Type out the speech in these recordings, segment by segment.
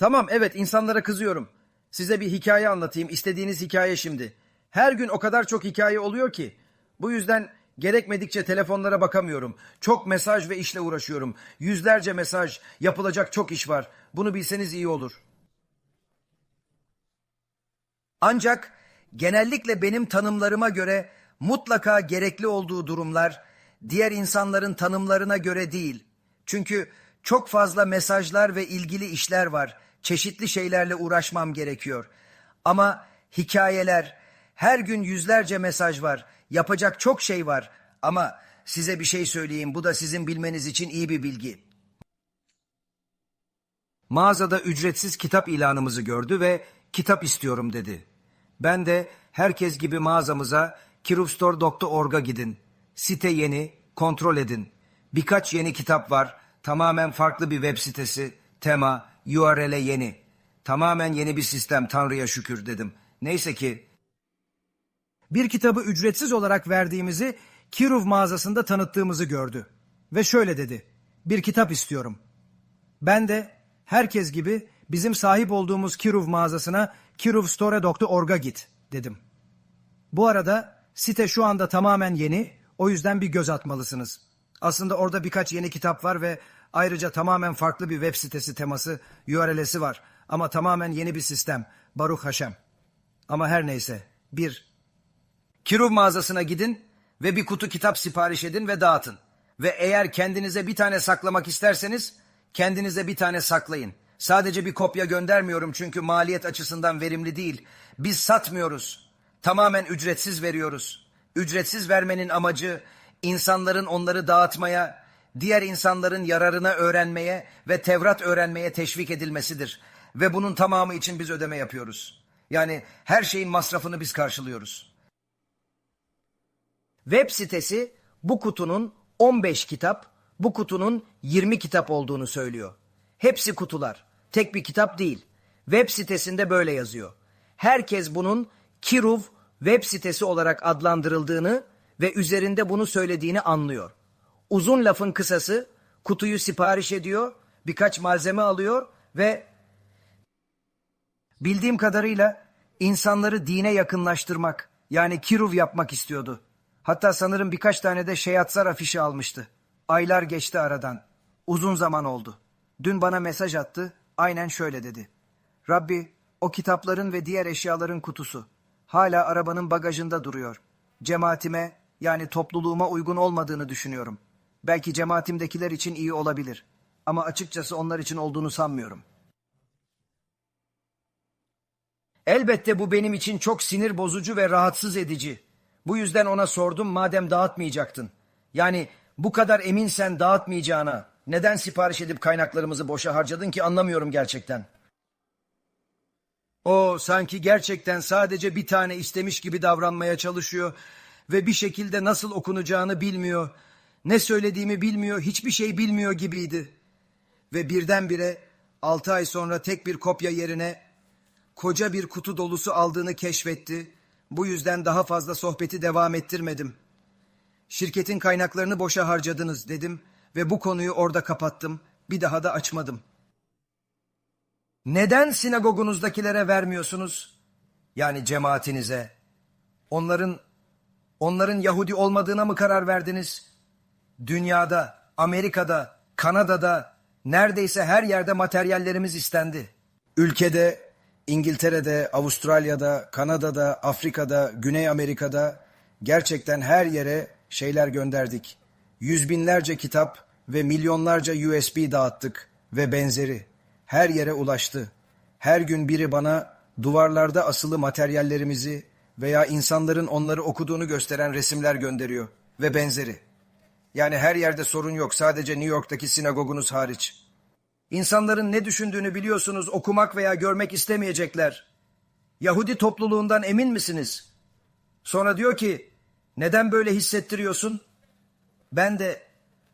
Tamam evet insanlara kızıyorum. Size bir hikaye anlatayım. İstediğiniz hikaye şimdi. Her gün o kadar çok hikaye oluyor ki. Bu yüzden gerekmedikçe telefonlara bakamıyorum. Çok mesaj ve işle uğraşıyorum. Yüzlerce mesaj, yapılacak çok iş var. Bunu bilseniz iyi olur. Ancak genellikle benim tanımlarıma göre mutlaka gerekli olduğu durumlar diğer insanların tanımlarına göre değil. Çünkü çok fazla mesajlar ve ilgili işler var. Çeşitli şeylerle uğraşmam gerekiyor. Ama hikayeler, her gün yüzlerce mesaj var. Yapacak çok şey var. Ama size bir şey söyleyeyim. Bu da sizin bilmeniz için iyi bir bilgi. Mağazada ücretsiz kitap ilanımızı gördü ve kitap istiyorum dedi. Ben de herkes gibi mağazamıza kirupstore.org'a gidin. Site yeni, kontrol edin. Birkaç yeni kitap var. Tamamen farklı bir web sitesi. Tema, URL'e yeni. Tamamen yeni bir sistem Tanrı'ya şükür dedim. Neyse ki bir kitabı ücretsiz olarak verdiğimizi Kiruv mağazasında tanıttığımızı gördü. Ve şöyle dedi. Bir kitap istiyorum. Ben de herkes gibi bizim sahip olduğumuz Kiruv mağazasına kiruvstore.org'a git dedim. Bu arada site şu anda tamamen yeni, o yüzden bir göz atmalısınız. Aslında orada birkaç yeni kitap var ve ayrıca tamamen farklı bir web sitesi teması, URL'si var. Ama tamamen yeni bir sistem, Baruch Hashem. Ama her neyse, bir, Kiruv mağazasına gidin ve bir kutu kitap sipariş edin ve dağıtın. Ve eğer kendinize bir tane saklamak isterseniz kendinize bir tane saklayın. Sadece bir kopya göndermiyorum çünkü maliyet açısından verimli değil. Biz satmıyoruz. Tamamen ücretsiz veriyoruz. Ücretsiz vermenin amacı insanların onları dağıtmaya, diğer insanların yararına öğrenmeye ve Tevrat öğrenmeye teşvik edilmesidir. Ve bunun tamamı için biz ödeme yapıyoruz. Yani her şeyin masrafını biz karşılıyoruz. Web sitesi bu kutunun 15 kitap, bu kutunun 20 kitap olduğunu söylüyor. Hepsi kutular. Tek bir kitap değil. Web sitesinde böyle yazıyor. Herkes bunun Kiruv web sitesi olarak adlandırıldığını ve üzerinde bunu söylediğini anlıyor. Uzun lafın kısası kutuyu sipariş ediyor, birkaç malzeme alıyor ve bildiğim kadarıyla insanları dine yakınlaştırmak yani Kiruv yapmak istiyordu. Hatta sanırım birkaç tane de Şeyatsar afişi almıştı. Aylar geçti aradan. Uzun zaman oldu. Dün bana mesaj attı. Aynen şöyle dedi. Rabbi, o kitapların ve diğer eşyaların kutusu. Hala arabanın bagajında duruyor. Cemaatime yani topluluğuma uygun olmadığını düşünüyorum. Belki cemaatimdekiler için iyi olabilir. Ama açıkçası onlar için olduğunu sanmıyorum. Elbette bu benim için çok sinir bozucu ve rahatsız edici. Bu yüzden ona sordum madem dağıtmayacaktın. Yani bu kadar eminsen dağıtmayacağına neden sipariş edip kaynaklarımızı boşa harcadın ki anlamıyorum gerçekten. O sanki gerçekten sadece bir tane istemiş gibi davranmaya çalışıyor ve bir şekilde nasıl okunacağını bilmiyor. Ne söylediğimi bilmiyor, hiçbir şey bilmiyor gibiydi. Ve birdenbire altı ay sonra tek bir kopya yerine koca bir kutu dolusu aldığını keşfetti. Bu yüzden daha fazla sohbeti devam ettirmedim. Şirketin kaynaklarını boşa harcadınız dedim ve bu konuyu orada kapattım. Bir daha da açmadım. Neden sinagogunuzdakilere vermiyorsunuz? Yani cemaatinize. Onların onların Yahudi olmadığına mı karar verdiniz? Dünyada, Amerika'da, Kanada'da neredeyse her yerde materyallerimiz istendi. Ülkede İngiltere'de, Avustralya'da, Kanada'da, Afrika'da, Güney Amerika'da gerçekten her yere şeyler gönderdik. Yüz binlerce kitap ve milyonlarca USB dağıttık ve benzeri. Her yere ulaştı. Her gün biri bana duvarlarda asılı materyallerimizi veya insanların onları okuduğunu gösteren resimler gönderiyor ve benzeri. Yani her yerde sorun yok sadece New York'taki sinagogunuz hariç. İnsanların ne düşündüğünü biliyorsunuz okumak veya görmek istemeyecekler. Yahudi topluluğundan emin misiniz? Sonra diyor ki neden böyle hissettiriyorsun? Ben de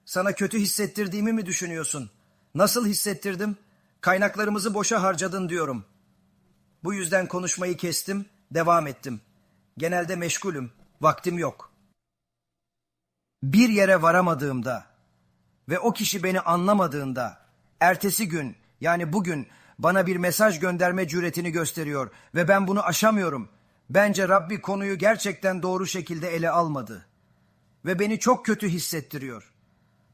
sana kötü hissettirdiğimi mi düşünüyorsun? Nasıl hissettirdim? Kaynaklarımızı boşa harcadın diyorum. Bu yüzden konuşmayı kestim, devam ettim. Genelde meşgulüm, vaktim yok. Bir yere varamadığımda ve o kişi beni anlamadığında ertesi gün yani bugün bana bir mesaj gönderme cüretini gösteriyor ve ben bunu aşamıyorum. Bence Rabbi konuyu gerçekten doğru şekilde ele almadı ve beni çok kötü hissettiriyor.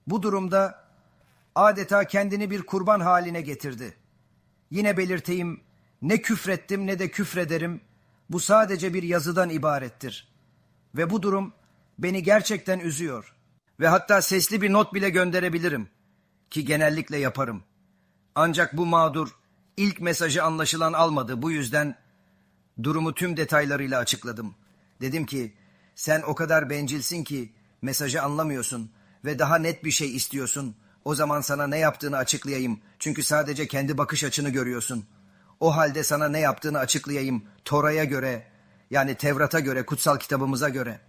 Bu durumda adeta kendini bir kurban haline getirdi. Yine belirteyim, ne küfrettim ne de küfrederim. Bu sadece bir yazıdan ibarettir. Ve bu durum beni gerçekten üzüyor. Ve hatta sesli bir not bile gönderebilirim. Ki genellikle yaparım. Ancak bu mağdur ilk mesajı anlaşılan almadı. Bu yüzden durumu tüm detaylarıyla açıkladım. Dedim ki sen o kadar bencilsin ki mesajı anlamıyorsun ve daha net bir şey istiyorsun. O zaman sana ne yaptığını açıklayayım. Çünkü sadece kendi bakış açını görüyorsun. O halde sana ne yaptığını açıklayayım. Tora'ya göre yani Tevrat'a göre, kutsal kitabımıza göre.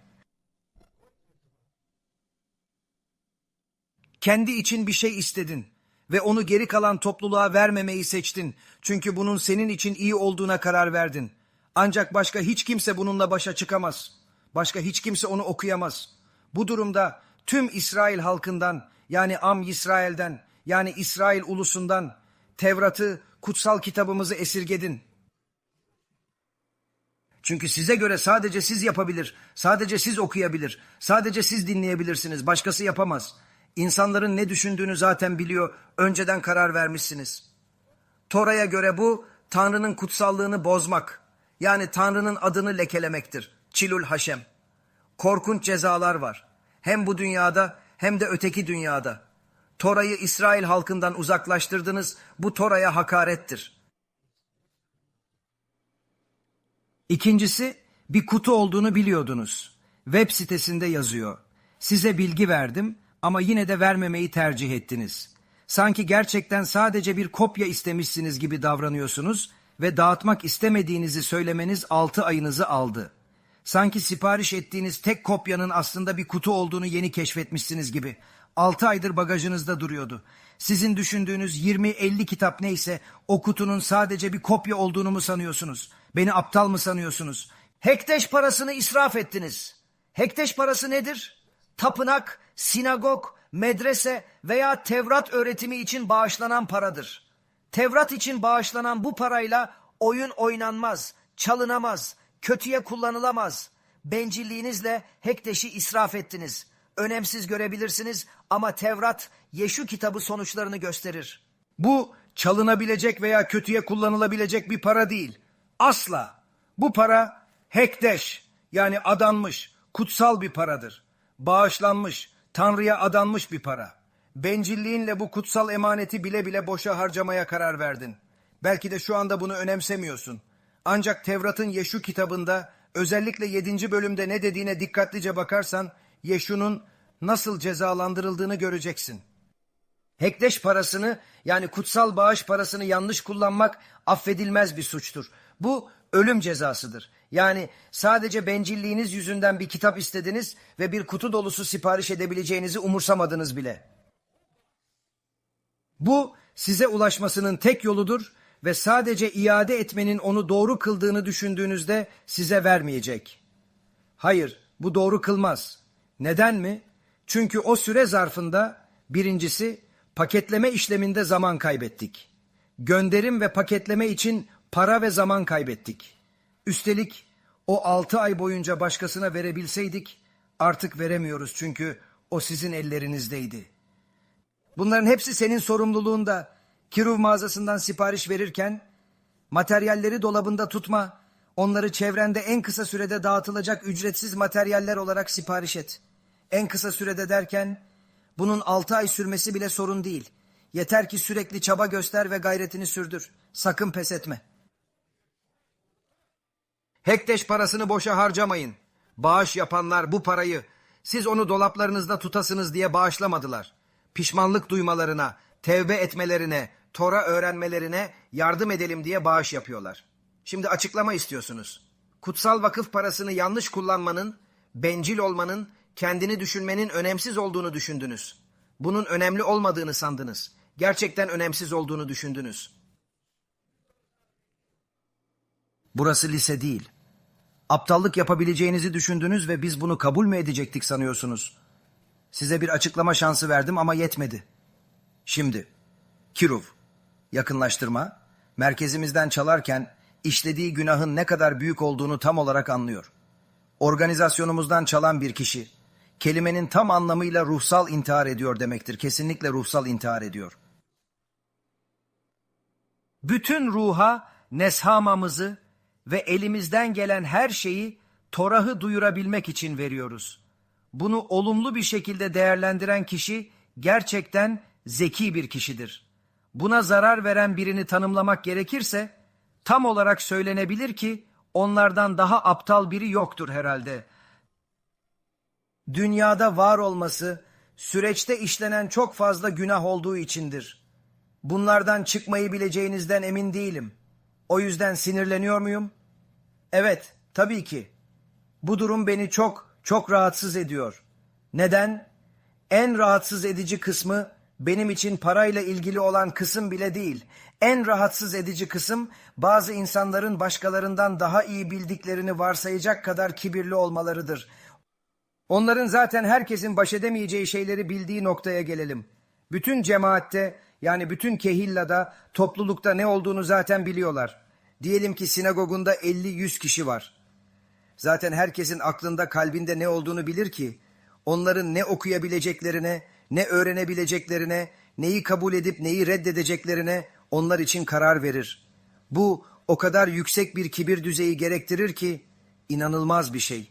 Kendi için bir şey istedin ve onu geri kalan topluluğa vermemeyi seçtin. Çünkü bunun senin için iyi olduğuna karar verdin. Ancak başka hiç kimse bununla başa çıkamaz. Başka hiç kimse onu okuyamaz. Bu durumda tüm İsrail halkından yani Am İsrail'den yani İsrail ulusundan Tevrat'ı, kutsal kitabımızı esirgedin. Çünkü size göre sadece siz yapabilir, sadece siz okuyabilir, sadece siz dinleyebilirsiniz, başkası yapamaz. İnsanların ne düşündüğünü zaten biliyor, önceden karar vermişsiniz. Tora'ya göre bu Tanrı'nın kutsallığını bozmak, yani Tanrı'nın adını lekelemektir. Çilul Haşem. Korkunç cezalar var. Hem bu dünyada hem de öteki dünyada. Tora'yı İsrail halkından uzaklaştırdınız, bu Tora'ya hakarettir. İkincisi bir kutu olduğunu biliyordunuz. Web sitesinde yazıyor. Size bilgi verdim ama yine de vermemeyi tercih ettiniz. Sanki gerçekten sadece bir kopya istemişsiniz gibi davranıyorsunuz ve dağıtmak istemediğinizi söylemeniz altı ayınızı aldı. Sanki sipariş ettiğiniz tek kopyanın aslında bir kutu olduğunu yeni keşfetmişsiniz gibi. Altı aydır bagajınızda duruyordu. Sizin düşündüğünüz 20-50 kitap neyse o kutunun sadece bir kopya olduğunu mu sanıyorsunuz? Beni aptal mı sanıyorsunuz? Hekteş parasını israf ettiniz. Hekteş parası nedir? Tapınak, sinagog, medrese veya Tevrat öğretimi için bağışlanan paradır. Tevrat için bağışlanan bu parayla oyun oynanmaz, çalınamaz, kötüye kullanılamaz. Bencilliğinizle Hekteş'i israf ettiniz. Önemsiz görebilirsiniz ama Tevrat Yeşu kitabı sonuçlarını gösterir. Bu çalınabilecek veya kötüye kullanılabilecek bir para değil. Asla. Bu para Hekdeş yani adanmış, kutsal bir paradır. Bağışlanmış, Tanrı'ya adanmış bir para. Bencilliğinle bu kutsal emaneti bile bile boşa harcamaya karar verdin. Belki de şu anda bunu önemsemiyorsun. Ancak Tevrat'ın Yeşu kitabında özellikle 7. bölümde ne dediğine dikkatlice bakarsan Yeşu'nun nasıl cezalandırıldığını göreceksin. Hekleş parasını yani kutsal bağış parasını yanlış kullanmak affedilmez bir suçtur. Bu ölüm cezasıdır. Yani sadece bencilliğiniz yüzünden bir kitap istediniz ve bir kutu dolusu sipariş edebileceğinizi umursamadınız bile. Bu size ulaşmasının tek yoludur ve sadece iade etmenin onu doğru kıldığını düşündüğünüzde size vermeyecek. Hayır, bu doğru kılmaz. Neden mi? Çünkü o süre zarfında birincisi paketleme işleminde zaman kaybettik. Gönderim ve paketleme için para ve zaman kaybettik. Üstelik o altı ay boyunca başkasına verebilseydik artık veremiyoruz çünkü o sizin ellerinizdeydi. Bunların hepsi senin sorumluluğunda. Kiruv mağazasından sipariş verirken materyalleri dolabında tutma. Onları çevrende en kısa sürede dağıtılacak ücretsiz materyaller olarak sipariş et. En kısa sürede derken bunun altı ay sürmesi bile sorun değil. Yeter ki sürekli çaba göster ve gayretini sürdür. Sakın pes etme. Hekteş parasını boşa harcamayın. Bağış yapanlar bu parayı siz onu dolaplarınızda tutasınız diye bağışlamadılar. Pişmanlık duymalarına, tevbe etmelerine, Tora öğrenmelerine yardım edelim diye bağış yapıyorlar. Şimdi açıklama istiyorsunuz. Kutsal vakıf parasını yanlış kullanmanın, bencil olmanın, kendini düşünmenin önemsiz olduğunu düşündünüz. Bunun önemli olmadığını sandınız. Gerçekten önemsiz olduğunu düşündünüz. Burası lise değil. Aptallık yapabileceğinizi düşündünüz ve biz bunu kabul mü edecektik sanıyorsunuz? Size bir açıklama şansı verdim ama yetmedi. Şimdi, Kiruv, yakınlaştırma, merkezimizden çalarken işlediği günahın ne kadar büyük olduğunu tam olarak anlıyor. Organizasyonumuzdan çalan bir kişi, kelimenin tam anlamıyla ruhsal intihar ediyor demektir. Kesinlikle ruhsal intihar ediyor. Bütün ruha neshamamızı ve elimizden gelen her şeyi Torah'ı duyurabilmek için veriyoruz. Bunu olumlu bir şekilde değerlendiren kişi gerçekten zeki bir kişidir. Buna zarar veren birini tanımlamak gerekirse tam olarak söylenebilir ki onlardan daha aptal biri yoktur herhalde. Dünyada var olması süreçte işlenen çok fazla günah olduğu içindir. Bunlardan çıkmayı bileceğinizden emin değilim. O yüzden sinirleniyor muyum? Evet, tabii ki. Bu durum beni çok çok rahatsız ediyor. Neden? En rahatsız edici kısmı benim için parayla ilgili olan kısım bile değil. En rahatsız edici kısım bazı insanların başkalarından daha iyi bildiklerini varsayacak kadar kibirli olmalarıdır. Onların zaten herkesin baş edemeyeceği şeyleri bildiği noktaya gelelim. Bütün cemaatte yani bütün kehillada toplulukta ne olduğunu zaten biliyorlar. Diyelim ki sinagogunda 50-100 kişi var. Zaten herkesin aklında kalbinde ne olduğunu bilir ki onların ne okuyabileceklerine, ne öğrenebileceklerine, neyi kabul edip neyi reddedeceklerine onlar için karar verir. Bu o kadar yüksek bir kibir düzeyi gerektirir ki inanılmaz bir şey.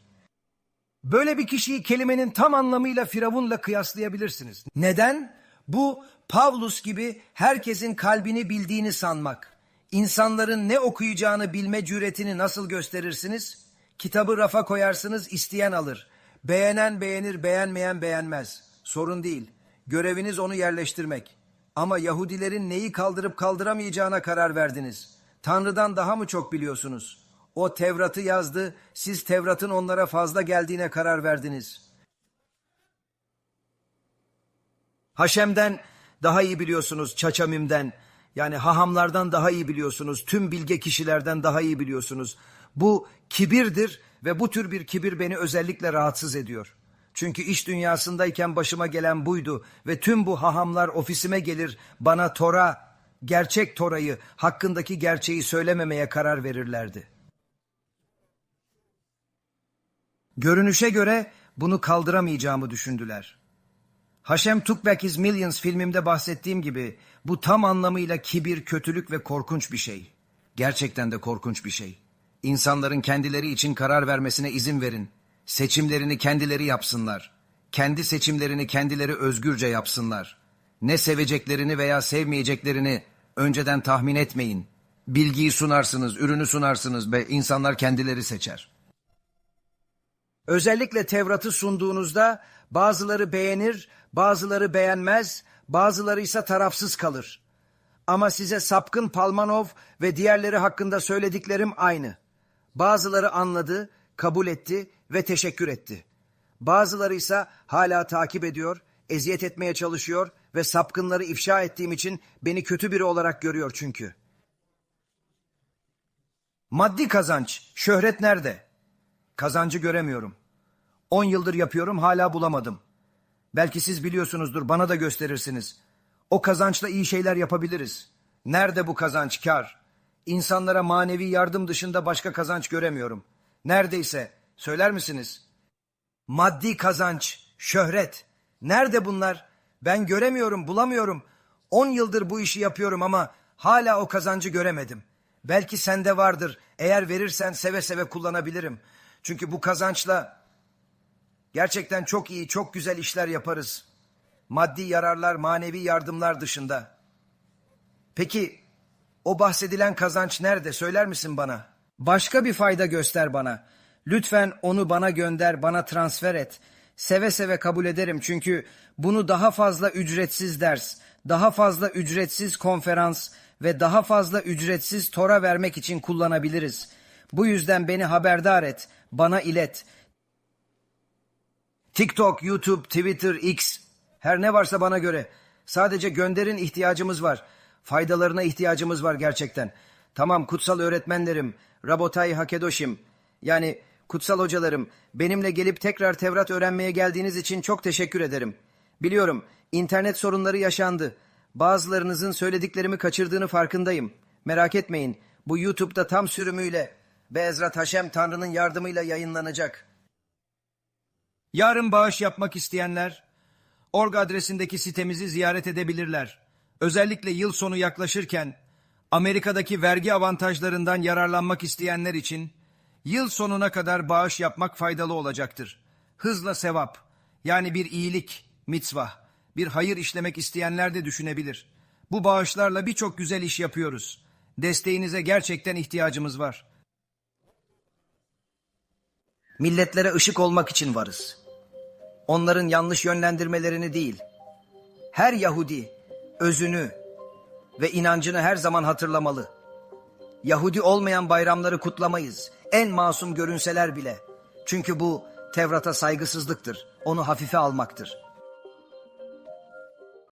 Böyle bir kişiyi kelimenin tam anlamıyla Firavun'la kıyaslayabilirsiniz. Neden? Bu Pavlus gibi herkesin kalbini bildiğini sanmak. İnsanların ne okuyacağını bilme cüretini nasıl gösterirsiniz? Kitabı rafa koyarsınız, isteyen alır. Beğenen beğenir, beğenmeyen beğenmez. Sorun değil. Göreviniz onu yerleştirmek. Ama Yahudilerin neyi kaldırıp kaldıramayacağına karar verdiniz. Tanrı'dan daha mı çok biliyorsunuz? O Tevrat'ı yazdı, siz Tevrat'ın onlara fazla geldiğine karar verdiniz. Haşem'den daha iyi biliyorsunuz, Çaçamim'den. Yani hahamlardan daha iyi biliyorsunuz, tüm bilge kişilerden daha iyi biliyorsunuz. Bu kibirdir ve bu tür bir kibir beni özellikle rahatsız ediyor. Çünkü iş dünyasındayken başıma gelen buydu ve tüm bu hahamlar ofisime gelir bana Tora, gerçek Tora'yı, hakkındaki gerçeği söylememeye karar verirlerdi. Görünüşe göre bunu kaldıramayacağımı düşündüler. Haşem Took Millions filmimde bahsettiğim gibi bu tam anlamıyla kibir, kötülük ve korkunç bir şey. Gerçekten de korkunç bir şey. İnsanların kendileri için karar vermesine izin verin. Seçimlerini kendileri yapsınlar. Kendi seçimlerini kendileri özgürce yapsınlar. Ne seveceklerini veya sevmeyeceklerini önceden tahmin etmeyin. Bilgiyi sunarsınız, ürünü sunarsınız ve insanlar kendileri seçer. Özellikle Tevrat'ı sunduğunuzda bazıları beğenir, bazıları beğenmez, bazıları ise tarafsız kalır. Ama size Sapkın Palmanov ve diğerleri hakkında söylediklerim aynı. Bazıları anladı, kabul etti ve teşekkür etti. Bazıları ise hala takip ediyor, eziyet etmeye çalışıyor ve sapkınları ifşa ettiğim için beni kötü biri olarak görüyor çünkü. Maddi kazanç, şöhret nerede? Kazancı göremiyorum. 10 yıldır yapıyorum hala bulamadım. Belki siz biliyorsunuzdur bana da gösterirsiniz. O kazançla iyi şeyler yapabiliriz. Nerede bu kazanç kar? İnsanlara manevi yardım dışında başka kazanç göremiyorum. Neredeyse söyler misiniz? Maddi kazanç, şöhret. Nerede bunlar? Ben göremiyorum, bulamıyorum. 10 yıldır bu işi yapıyorum ama hala o kazancı göremedim. Belki sende vardır. Eğer verirsen seve seve kullanabilirim. Çünkü bu kazançla Gerçekten çok iyi, çok güzel işler yaparız. Maddi yararlar, manevi yardımlar dışında. Peki o bahsedilen kazanç nerede? Söyler misin bana? Başka bir fayda göster bana. Lütfen onu bana gönder, bana transfer et. Seve seve kabul ederim çünkü bunu daha fazla ücretsiz ders, daha fazla ücretsiz konferans ve daha fazla ücretsiz tora vermek için kullanabiliriz. Bu yüzden beni haberdar et, bana ilet. TikTok, YouTube, Twitter, X her ne varsa bana göre. Sadece gönderin ihtiyacımız var. Faydalarına ihtiyacımız var gerçekten. Tamam kutsal öğretmenlerim, Rabotay Hakedoşim yani kutsal hocalarım benimle gelip tekrar Tevrat öğrenmeye geldiğiniz için çok teşekkür ederim. Biliyorum internet sorunları yaşandı. Bazılarınızın söylediklerimi kaçırdığını farkındayım. Merak etmeyin bu YouTube'da tam sürümüyle Bezrat Haşem Tanrı'nın yardımıyla yayınlanacak. Yarın bağış yapmak isteyenler org adresindeki sitemizi ziyaret edebilirler. Özellikle yıl sonu yaklaşırken Amerika'daki vergi avantajlarından yararlanmak isteyenler için yıl sonuna kadar bağış yapmak faydalı olacaktır. Hızla sevap yani bir iyilik, mitzvah, bir hayır işlemek isteyenler de düşünebilir. Bu bağışlarla birçok güzel iş yapıyoruz. Desteğinize gerçekten ihtiyacımız var. Milletlere ışık olmak için varız. Onların yanlış yönlendirmelerini değil. Her Yahudi özünü ve inancını her zaman hatırlamalı. Yahudi olmayan bayramları kutlamayız. En masum görünseler bile. Çünkü bu Tevrat'a saygısızlıktır. Onu hafife almaktır.